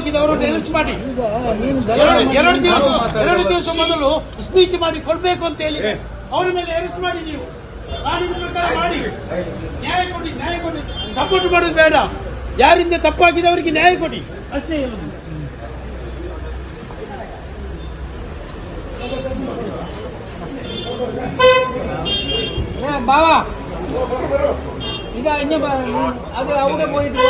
ಹೋಗಿದ್ದವರು arrest ಮಾಡಿ. ಎರಡು ದಿವಸ ಎರಡು ದಿವಸ ಮೊದಲು ಸ್ಪೀಚ್ ಮಾಡಿ ಕೊಡ್ಬೇಕು ಅಂತ ಹೇಳಿ ಅವ್ರ ಮೇಲೆ ಅರೆಸ್ಟ್ ಮಾಡಿ ನೀವು. ಮಾಡಿ. ನ್ಯಾಯ ಕೊಡಿ ನ್ಯಾಯ ಕೊಡಿ. ಸಪೋರ್ಟ್ ಮಾಡೋದು ಬೇಡ. ಯಾರಿಂದ ತಪ್ಪಾಗಿದೆ ಅವರಿಗೆ ನ್ಯಾಯ ಕೊಡಿ. ಅಷ್ಟೇ ಬಾವಾ. ಇದು ಅನ್ಯ ಅದು ಅವರೇ ಹೋಗಿಟ್ಟು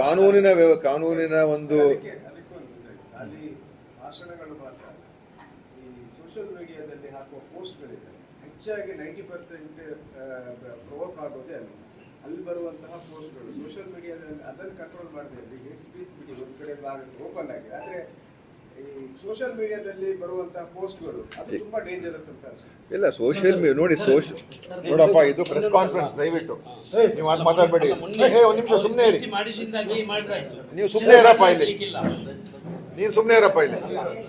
ಕಾನೂನಿನ ಕಾನೂನಿನ ಒಂದು ಭಾಷಣಗಳು ಮಾತ್ರ ಈ ಸೋಷಿಯಲ್ ಮೀಡಿಯಾದಲ್ಲಿ ಹಾಕುವ ಪೋಸ್ಟ್ಗಳಿದೆ ಹೆಚ್ಚಾಗಿ ನೈಂಟಿ ಪರ್ಸೆಂಟ್ ಪ್ರೊವೋಕ್ ಆಗೋದೇ ಅಲ್ಲಿ. ಅಲ್ಲಿ ಬರುವಂತಹ ಪೋಸ್ಟ್ಗಳು ಸೋಷಿಯಲ್ ಮೀಡಿಯಾದಲ್ಲಿ ಅದನ್ನು ಕಂಟ್ರೋಲ್ ಮಾಡದೆ ಹೇಟ್ ಸ್ಪೀಚ್ ಒಂದು ಕಡೆ ಭಾಗ ಓಪನ್ ಆಗಿದೆ ಆದರೆ ಸೋಷಿಯಲ್ ಮೀಡಿಯಾದಲ್ಲಿ ಬರುವಂತಹ ಪೋಸ್ಟ್ಗಳು ಅದು ತುಂಬಾ ಡೇಂಜರಸ್ ಅಂತ ಇಲ್ಲ ಸೋಷಿಯಲ್ ಮೀ ನೋಡಿ ಸೋಶ್ ನೋಡಪ್ಪ ಇದು ಪ್ರೆಸ್ ಕಾನ್ಫರೆನ್ಸ್ ದಯವಿಟ್ಟು. ನೀವು ಅದು ಮಾತಾಡಬೇಡಿ. ಏ ಒಂದು ನಿಮಿಷ ಸುಮ್ಮನೆ ಇರಿ. ನೀವು ಸುಮ್ಮನೆ ಇರಪ್ಪ ಇಲ್ಲಿ. ನೀನು ಸುಮ್ಮನೆ ಇರಪ್ಪ ಇಲ್ಲಿ.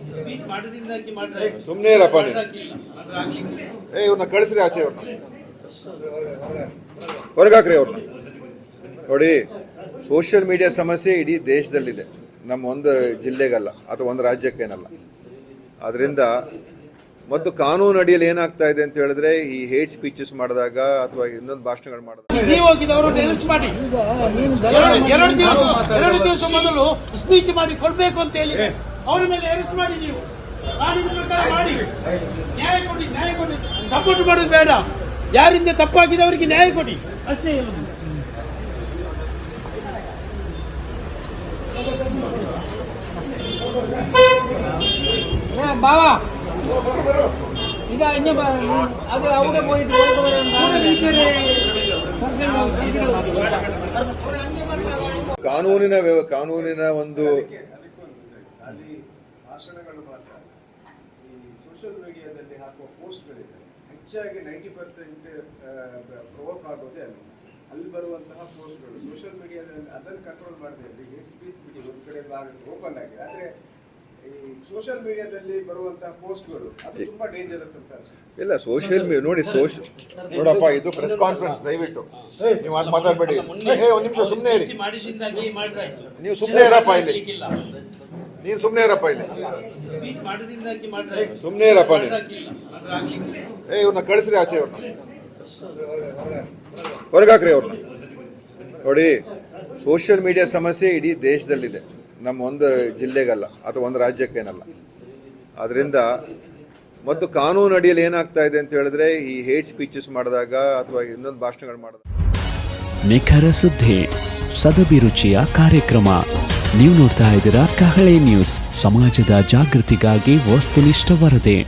ಸ್ಪೀಚ್ ಮಾಡಿದಿಂದಾಗಿ ಮಾಡ್ರಾಯ್ತು ಸುಮ್ಮನೆ ಇರಪ್ಪ ನೀನು. ಏ ಇವ್ರನ್ನ ಕಳಿಸ್ರಿ ಆಚೆ ಇವ್ರನ್ನ ಹೊರಗಾಕ್ರಿ ಅವ್ರನ್ನ ನೋಡಿ ಸೋಷಿಯಲ್ ಮೀಡಿಯಾ ಸಮಸ್ಯೆ ಇಡೀ ದೇಶದಲ್ಲಿದೆ. ನಮ್ಮ ಒಂದು ಜಿಲ್ಲೆಗಲ್ಲ, ಅಥವಾ ಒಂದು ರಾಜ್ಯಕ್ಕೇನಲ್ಲ. ಅದರಿಂದ ಮತ್ತು ಕಾನೂನು ಅಡಿಯಲ್ಲಿ ಏನಾಗ್ತಾ ಇದೆ ಅಂತ ಹೇಳಿದ್ರೆ, ಈ ಹೇಟ್ ಸ್ಪೀಚಸ್ ಮಾಡಿದಾಗ ಅಥವಾ ಇನ್ನೊಂದು ಭಾಷಣಗಳು ಮಾಡಿದಾಗ ಸ್ಪೀಚ್ ಮಾಡಿ ಅಂತ ಹೇಳಿ ಸಪೋರ್ಟ್ ಮಾಡೋದು ಬೇಡ. ಯಾರಿಂದ ತಪ್ಪಾಗಿದೆ ಅವರಿಗೆ ನ್ಯಾಯ ಕೊಡಿ. ಅಷ್ಟೇ ಹೇಳುದು. ബാവാ ഇതാ ഇന്ന അത് അവിടെ പോയിട്ട് ಕಾನೂನಿನ ವ್ಯವ ಕಾನೂನಿನ ಒಂದು ಅಲ್ಲಿ ಭಾಷಣಗಳು ಮಾತ್ರ ಈ ಸೋಷಿಯಲ್ ಮೀಡಿಯಾದಲ್ಲಿ ಹಾಕುವ ಪೋಸ್ಟ್ಗಳಿದೆ ಹೆಚ್ಚಾಗಿ ನೈಂಟಿ ಪರ್ಸೆಂಟ್ ಪ್ರೊವೋಕ್ ಆಗೋದೇ ಅಲ್ಲಿ ಅಲ್ಲಿ ಬರುವಂತಹ ಪೋಸ್ಟ್ಗಳು ಸೋಷಿಯಲ್ ಮೀಡಿಯಾದಲ್ಲಿ ಅದನ್ನು ಕಂಟ್ರೋಲ್ ಮಾಡದೆ ಇರಲಿ ಹೇಟ್ ಸ್ಪೀಚ್ ಬಿಡಿ ಒಂದು ಕಡೆ ಭಾಗ ಓಪನ್ ಆಗಿದೆ ಆದರೆ ಈ ಸೋಷಿಯಲ್ ಮೀಡಿಯಾದಲ್ಲಿ ಬರುವಂತಹ ಪೋಸ್ಟ್ಗಳು ಅದು ತುಂಬಾ ಡೇಂಜರಸ್ ಅಂತ ಇಲ್ಲ ಸೋಷಿಯಲ್ ಮೀ ನೋಡಿ ಸೋಷಿಯಲ್ ನೋಡಪ್ಪ ಇದು ಪ್ರೆಸ್ ಕಾನ್ಫರೆನ್ಸ್ ದಯವಿಟ್ಟು. ನೀವು ಅದು ಮಾತಾಡಬೇಡಿ. ಏ ಒಂದು ನಿಮಿಷ ಸುಮ್ಮನೆ ಇರಿ. ನೀವು ಸುಮ್ಮನೆ ಇರಪ್ಪ ಇಲ್ಲಿ. ನೀನು ಸುಮ್ಮನೆ ಇರಪ್ಪ ಇಲ್ಲಿ. ಸುಮ್ಮನೆ ಇರಪ್ಪ ನೀನು. ಏ ಇವ್ರನ್ನ ಕಳಿಸ್ರಿ ಆಚೆ ಇವ್ರನ್ನ ಹೊರಗಾಕ್ರಿ ಅವ್ರನ್ನ ನೋಡಿ ಸೋಷಿಯಲ್ ಮೀಡಿಯಾ ಸಮಸ್ಯೆ ಇಡೀ ದೇಶದಲ್ಲಿದೆ. ನಮ್ಮ ಒಂದು ಜಿಲ್ಲೆಗಲ್ಲ, ಅಥವಾ ಒಂದು ರಾಜ್ಯಕ್ಕೇನಲ್ಲ. ಅದರಿಂದ ಮತ್ತು ಕಾನೂನು ಅಡಿಯಲ್ಲಿ ಏನಾಗ್ತಾ ಇದೆ ಅಂತ ಹೇಳಿದ್ರೆ, ಈ ಹೇಟ್ ಸ್ಪೀಚಸ್ ಮಾಡಿದಾಗ ಅಥವಾ ಇನ್ನೊಂದು ಭಾಷಣಗಳು ಮಾಡಿದಾಗ. ನಿಖರ ಸುದ್ದಿ ಸದಭಿರುಚಿಯ ಕಾರ್ಯಕ್ರಮ. ನೀವು ನೋಡ್ತಾ ಇದ್ದೀರಾ ಕಹಳೆ ನ್ಯೂಸ್. ಸಮಾಜದ ಜಾಗೃತಿಗಾಗಿ ವಸ್ತುನಿಷ್ಠ ವರದಿ.